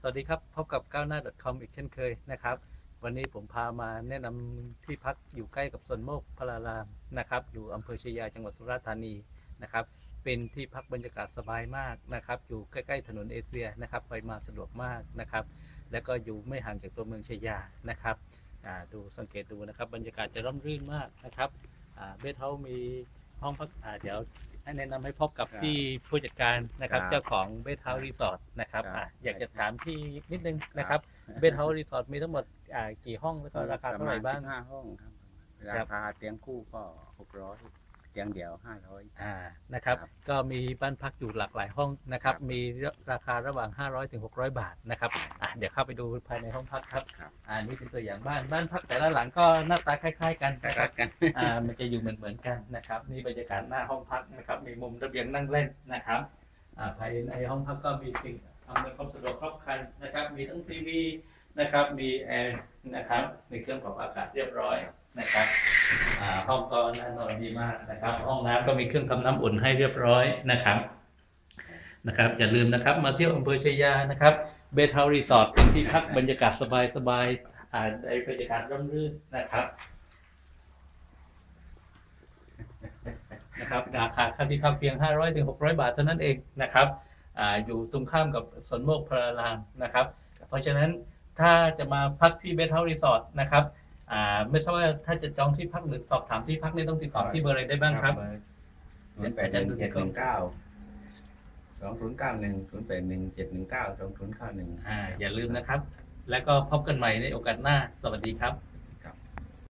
สวัสดีครับ พบกับก้าวหน้า .com อีกเช่นเคยนะครับ วันนี้ผมพามาแนะนำที่พักอยู่ใกล้กับสวนโมกพลารามนะครับ อยู่อำเภอชยาจังหวัดสุราษฎร์ธานีนะครับ เป็นที่พักบรรยากาศสบายมากนะครับ อยู่ใกล้ๆถนนเอเชียนะครับ ไปมาสะดวกมากนะครับ แล้วก็อยู่ไม่ห่างจากตัวเมืองชยานะครับดูสังเกตดูนะครับ บรรยากาศจะร่มรื่นมากนะครับเบสเฮามีห้องพักอ่าเดี๋ยว ให้แนะนำให้พบกับครับพี่ผู้จัดการนะครับ ครับเจ้าของเบสเฮารีสอร์ทนะครับครับอะอยากจะถามพี่นิดนึงนะครับเบสเฮาส์รีสอร์ทมีทั้งหมดอ่ากี่ห้องแล้วก็ราคาเท่าไหร่บ้าง ห้าห้องครับครัราบคาเตียงคู่ก็หกร้อยเตียงเดียวห้าร้อย อ่านะครับครับก็มีบ้านพักอยู่หลากหลายห้องนะครับ ครับมีราคาระหว่าง 500ถึง600 บาทนะครับอะเดี๋ยวเข้าไปดูภายในห้องพักครับครับ อ่านี่เป็นตัวอย่างบ้านบ้านพักแต่ละหลังก็หน้าตาคล้าย ๆ กันใกล้นะครับกัน อ่ามันจะอยู่เหมือนเหมือนๆกันนะครับนี่บรรยากาศหน้าห้องพักนะครับ มีมุมระเบียงนั่งเล่นนะครับอ่าภายในห้องพักก็มีสิ่งอำนวยความสะดวกครบครันนะครับ มีทั้งทีวีนะครับมีแอร์นะครับมีเครื่องปรับอากาศเรียบร้อยนะครับอ่าห้องก็น่านอนดีมากนะครับ ห้องน้ำก็มีเครื่องทำน้ำอุ่นให้เรียบร้อยนะครับ นะครับอย่าลืมนะครับมาเที่ยวอำเภอชยานะครับ เบทเฮารีสอร์ทเป็นที่พักบรรยากาศสบายๆอ่าในบรรยากาศร่มรื่นนะครับนะครับราคาค่าที่พักเพียง 500ถึง600 บาทเท่านั้นเองนะครับออยู่ตรงข้ามกับสวนโมกพระรามนะครับ เพราะฉะนั้นถ้าจะมาพักที่เบสเฮาส์รีสอร์ทนะครับไม่ใช่ว่าถ้าจะจองที่พักหรือสอบถามที่พักนี่ต้องติดต่อที่เบอร์อะไรได้บ้างครับศูนย์แปดหนึ่งเจ็ดหนึ่งเก้า สองศูนย์เก้าหนึ่งศูนย์แปดหนึ่งเจ็ดหนึ่งเก้าสองศูนย์เก้าหนึ่ง อ่าอย่าลืมนะครับ แล้วก็พบกันใหม่ในโอกาสหน้า สวัสดีครับ